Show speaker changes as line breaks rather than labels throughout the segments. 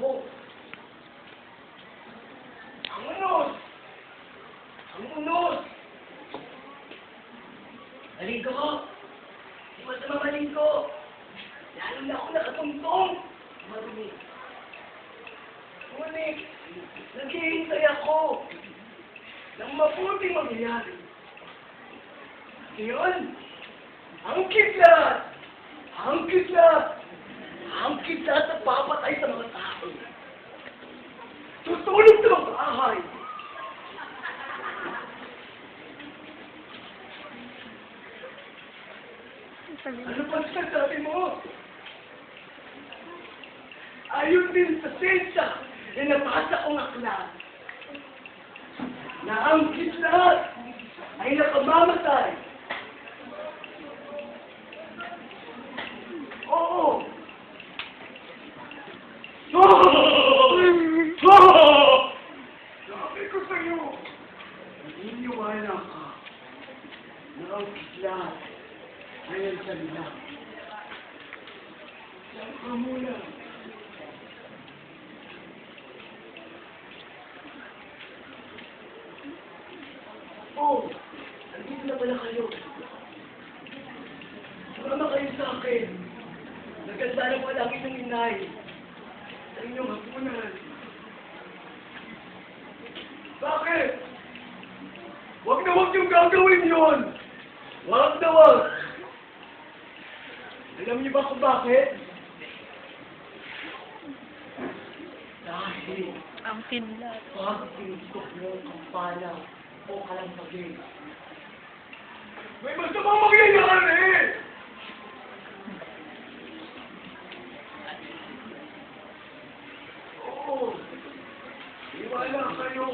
mo. Ang unos! Ang unos! Malingko ko! Di ba sa mamalingko? Lalo na ako nakatuntong! Marumi. Ngunit, naghihintay ako ng mabuting mangyayari. Ngayon, ang kidlat! Ang kidlat! Tutulog sa mga bahay. Ano pa sinasabi mo? Ayon din sa sensya na nabasa kong aklat na ang kidlat ay nakamamatay. Sabi ko sa'yo, naniniwala ka na ang kidlat ay ang salita. Diyan ka muna. Oh, nandito na pala kayo. Sumama kayo sa akin. Naganda na pala ang inyong inay. Sa inyong hapunan. Bakit? Huwag na huwag yung gagawin yon. Huwag na huwag. Alam niyo ba kung bakit? Dahil
Ang kidlat.
pag tinutok mo ang pala o kalampagin. May masamang mangyayari! Oo. Iwala kayo.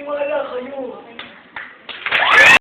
Iwala kayo.